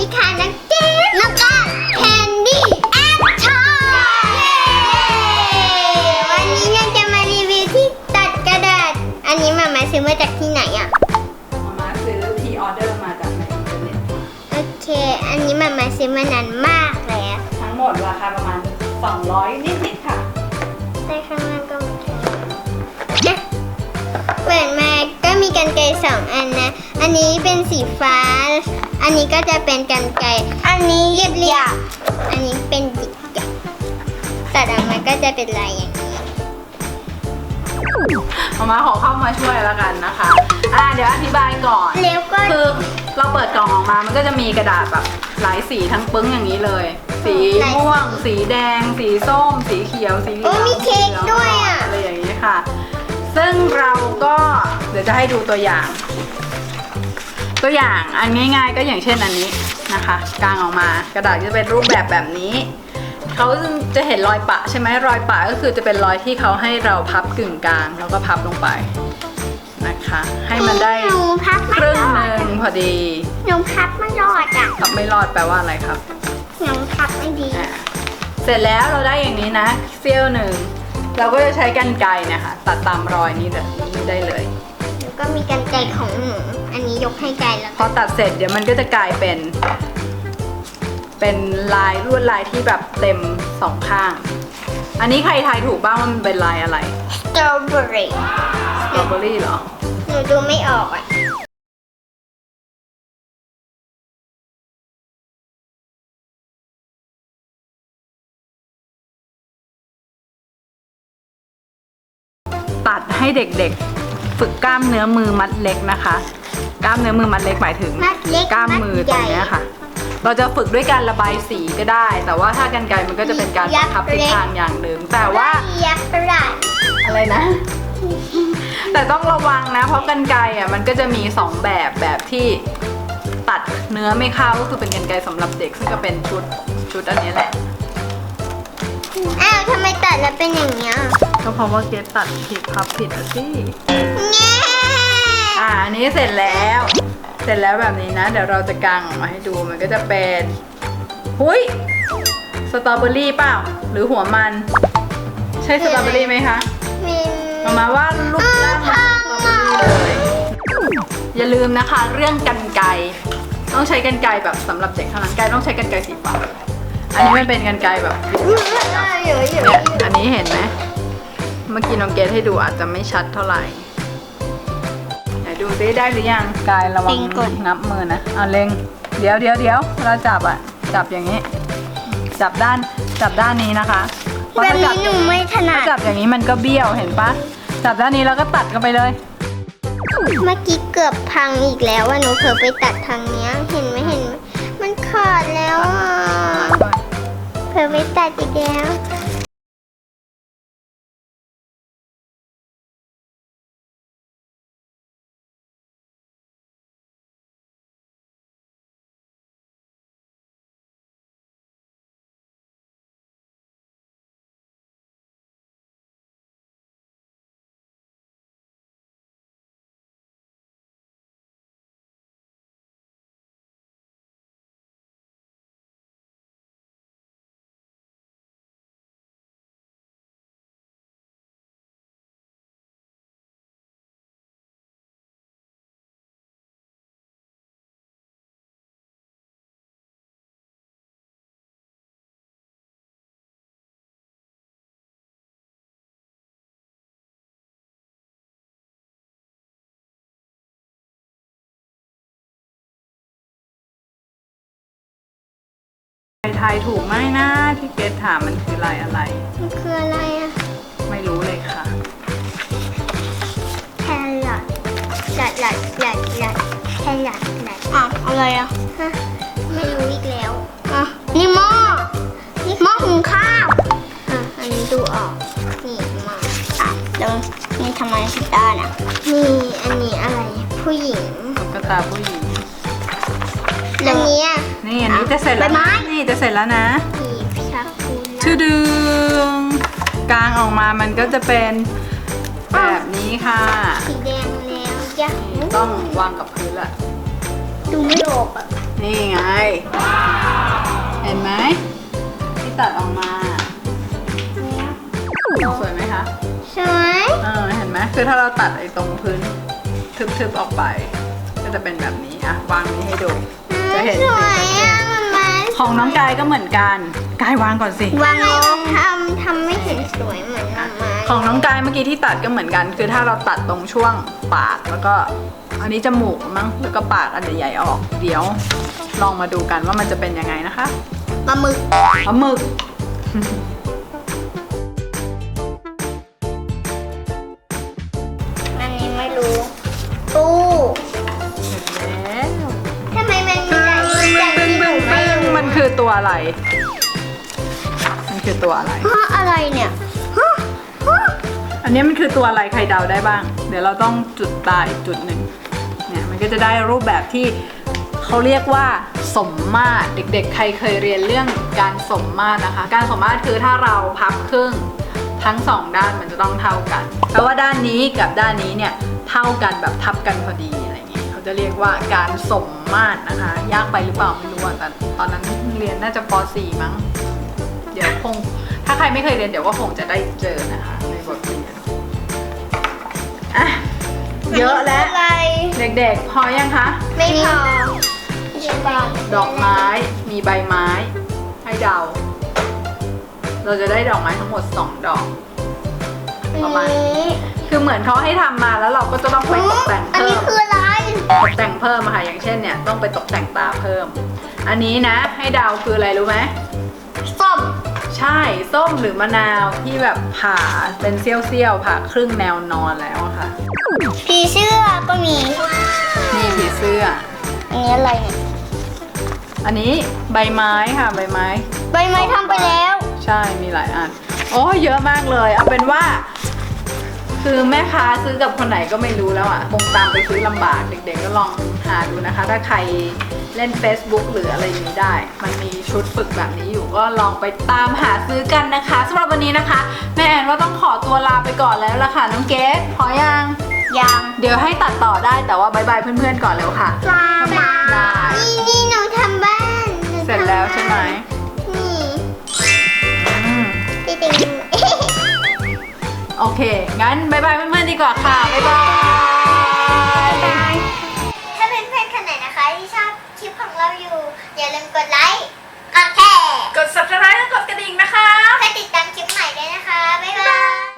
ดีค่ะนักเก็ตแล้วก็แคนดี้แอนชอวันนี้เราจะมารีวิวที่ตัดกระดาษ อันนี้มามาซื้อมาจากที่ไหนอะ มามาซื้อพีออเดอร์มาจากในอินเทอร์เน็ตโอเค อันนี้มามาซื้อมานานมากเลยอะทั้งหมดราคาประมาณ 200 นิดๆค่ะแต่ข้างล่างก็เหมือนกันนะเปิดมาก็มีกันไกรสองอันนะ อันนี้เป็นสีฟ้า อันนี้ก็จะเป็นกันไกรอันนี้เรียบเรียบอันนี้เป็นหยิกตัดออกมาก็จะเป็นลายอย่างนี้มามาขอเข้ามาช่วยแล้วกันนะคะ อ่าเดี๋ยวอธิบายก่อนแล้วก็ คือเราเปิดกล่องออกมา มันก็จะมีกระดาษแบบหลายสีทั้งปึ้งอย่างนี้เลย สีม่วง สีแดง สีส้ม สีเขียว สีเหลืโอ้องมีเค้กด้วยอะอะไรอย่างนี้ค่ะ ซึ่งเราก็เดี๋ยวจะให้ดูตัวอย่าง ตัวอย่างอันง่าย ๆ ก็อย่างเช่นอันนี้นะคะ กางออกมากระดาษจะเป็นรูปแบบแบบนี้เขาจะเห็นรอยปะใช่ไหมรอยปะก็คือจะเป็นรอยที่เขาให้เราพับกึ่งกลางแล้วก็พับลงไปนะคะ ให้มันได้หนูพับคไม่รึ่งรอหดนึ่งพอดีหนูพับไม่รอดอะพับไม่รอดแปลว่าอะไรครับ หนูพับไม่ดีอะเสร็จแล้วเราได้อย่างนี้นะเซี่ยวหนึ่งเราก็จะใช้กันไกรเนะคะตัดตามรอยนี้แบบนี้ได้เลยแล้ว ก็มีกันไกรของหนูอันนี้ยกให้ไกรแล้วพอตัดเสร็จเดี๋ยวมันก็จะกลายเป็น เป็นลายลวดลายที่แบบเต็มสองข้าง อันนี้ใครทายถูกบ้างว่ามันเป็นลายอะไรสตรอเบอรี่สตรอเบอรี่เหรอ หนูดูไม่ออกอะตัดให้เด็กๆ ฝึกกล้ามเนื้อมือมัดเล็กนะคะ กล้ามเนื้อมือมัดเล็กหมายถึงมัดเล็กกล้ามมือตรงเนี้ยค่ะ เราจะฝึกด้วยการระบายสีก็ได้ แต่ว่าถ้ากันไกรมันก็จะเป็นการบังคับทิศทางอย่างหนึ่ง แต่ว่ายักษ์ประหลาดอะไรนะ แต่ต้องระวังนะ เพราะกันไกรอะมันก็จะมีสองแบบแบบที่ตัดเนื้อไม่เข้าก็คือเป็นกันไกรสำหรับเด็กซึ่งก็เป็นชุดชุดอันนี้แหละ อ้าวทำไมตัดแล้วเป็นอย่างเงี้ยก็เพราะว่าเกตตัดผิดพับผิดอะสิแง่อ่าอันนี้เสร็จแล้ว เสร็จแล้วแบบนี้นะ เดี๋ยวเราจะกางออกมาให้ดูมันก็จะเป็นหุยสตรอเบอรี่เปล่า หรือหัวมัน ใช่สตรอเบอรี่ไหมคะมีออกมาว่ารูปร่างมันสตรอเบอรี่เลยอย่าลืมนะคะ เรื่องกันไกรต้องใช้กันไกรแบบสำหรับเด็กเท่านั้นไกรต้องใช้กันไกรสีฟ้า อันนี้มันเป็นกันไกรแบบเยอะอยู่เนี่ยอันนี้เห็นไหมเมื่อกี้น้องเกดให้ดูอาจจะไม่ชัดเท่าไหร่ไหนดูซิได้หรือยังกายระวังงับมือนะเอาเล็งเดี๋ยวเดี๋ยวเดี๋ยวเราจับอะจับอย่างนี้ จับด้านจับด้านนี้นะคะเพราะแบบถ้าจันี้หนูไม่ถนัถ้าดจับอย่างนี้มันก็เบี้ยวเห็นปะจับด้านนี้แล้วก็ตัดกันไปเลย เมื่อกี้เกือบพังอีกแล้วว่าหนูเผลอไปตัดทางเนี้ยเห็นไหมเห็นไหมมันขาดแล้วอะ เผลอ ไปตัดอีกแล้วใครทายถูกไหมนะที่เกดถามมันคือลายอะไร มันคืออะไรอะไม่รู้เลยค่ะแครอทหลัดหลัดหลัดหลัดแครอทหลัดอะอะไรอะฮะไม่รู้อีกแล้วอะนี่หม้อหม้อหุงข้าวอะอันนี้ดูออกนี่หม้ออะแล้วนี่ทำไมผิดด้านอะนี่อันนี้อะไรผู้หญิง ตุ๊กตาผู้หญิง อันนี้อะนี่อันนี้จะเสร็จแล้วใบไม้นะนี่จะเสร็จแล้วนะ ผีชักคูชื่อดึงกลางออกมามันก็จะเป็นแบบนี้ค่ะ สีแดงแล้วยักษ์ต้องวางกับพื้นละดูไม่ออกอะนี่ไง เห็นไหมที่ตัดออกมา สวยไหมคะ สวยเออเห็นไหมคือถ้าเราตัดไอ้ตรงพื้นทึบๆออกไป ก็จะเป็นแบบนี้อะวางนี้ให้ดูจะ เห็นสวยอะมัน ของน้องกายก็เหมือนกันกายวางก่อนสิ วางลงทำทำไม่เห็นสวยเหมือนมามาของน้องกายเมื่อกี้ที่ตัดก็เหมือนกัน คือถ้าเราตัดตรงช่วงปากแล้วก็ อันนี้จมูกมั้งแล้วก็ปากอันใหญ่ๆออก เดี๋ยวลองมาดูกันว่ามันจะเป็นยังไงนะคะปลาหมึกปลาหมึก อตัวอะไร มันคือตัวอะไร ฮะอะไรเนี่ยฮะฮะอันนี้มันคือตัวอะไรใครเดาได้บ้าง เดี๋ยวเราต้องจุดตาอีกจุดหนึ่งเนี่ยมันก็จะได้รูปแบบที่เขาเรียกว่าสมมาตรเด็กๆ ใครเคยเรียนเรื่องการสมมาตรนะคะ การสมมาตรคือถ้าเราพับครึ่งทั้งสองด้านมันจะต้องเท่ากันแปลว่าด้านนี้กับด้านนี้เนี่ยเท่ากันแบบทับกันพอดี จะเรียกว่าการสมมาตรนะคะ ยากไปหรือเปล่าไม่รู้อะแต่ตอนนั้นเรียนน่าจะป .4 มั้ง เดี๋ยวคง ถ้าใครไม่เคยเรียนเดี๋ยวก็คงจะได้เจอนะคะ ในบทเรียนอะเยอะแล้ว อะไรเด็กๆ พอยังคะ ไม่พอใช่ป่ะดอกไม้มีใบไม้ ให้เดา เราจะได้ดอกไม้ทั้งหมด 2 ดอก ประมาณนี้ คือเหมือนเขาให้ทำมาแล้วเราก็จะต้องไปตกแต่งอันเพิ่นี้ม คืออะไร ตกแต่งเพิ่มอะค่ะ อย่างเช่นเนี่ยต้องไปตกแต่งตาเพิ่ม อันนี้นะให้เดาคืออะไรรู้ไหม ส้ม ใช่ส้มหรือมะนาวที่แบบผ่าเป็นเสี้ยวๆผ่าครึ่งแนวนอนแล้วอะค่ะ ผีเสื้อก็มี นี่ผีเสื้อ อันนี้อะไรเนี่ย อันนี้ใบไม้ค่ะใบไม้ ใบไม้ทำไปแล้ว ใช่มีหลายอัน โอ้เยอะมากเลย เอาเป็นว่า คือแม่ค้าซื้อกับคนไหนก็ไม่รู้แล้วอะคงตามไปซื้อลำบาก เด็กๆก็ลองหาดูนะคะ ถ้าใครเล่น Facebook หรืออะไรอย่างนี้ได้ มันมีชุดฝึกแบบนี้อยู่ก็ลองไปตามหาซื้อกันนะคะสำหรับวันนี้นะคะ แม่แอนว่าต้องขอตัวลาไปก่อนแล้วล่ะค่ะ น้องเกดพอยัง ยัง เดี๋ยวให้ตัดต่อได้แต่ว่าบายบายเพื่อนๆก่อนเร็วค่ะปลา โอเค งั้นบายบายเพื่อนๆดีกว่าค่ะบายบาย บาย ถ้าเป็นเพื่อนๆคนนะคะที่ชอบคลิปของเราอยู่ อย่าลืมกดไลค์ กดแชร์กด subscribe และกดกระดิ่งนะคะ เพื่อติดตามคลิปใหม่ด้วยนะคะ บ๊ายบาย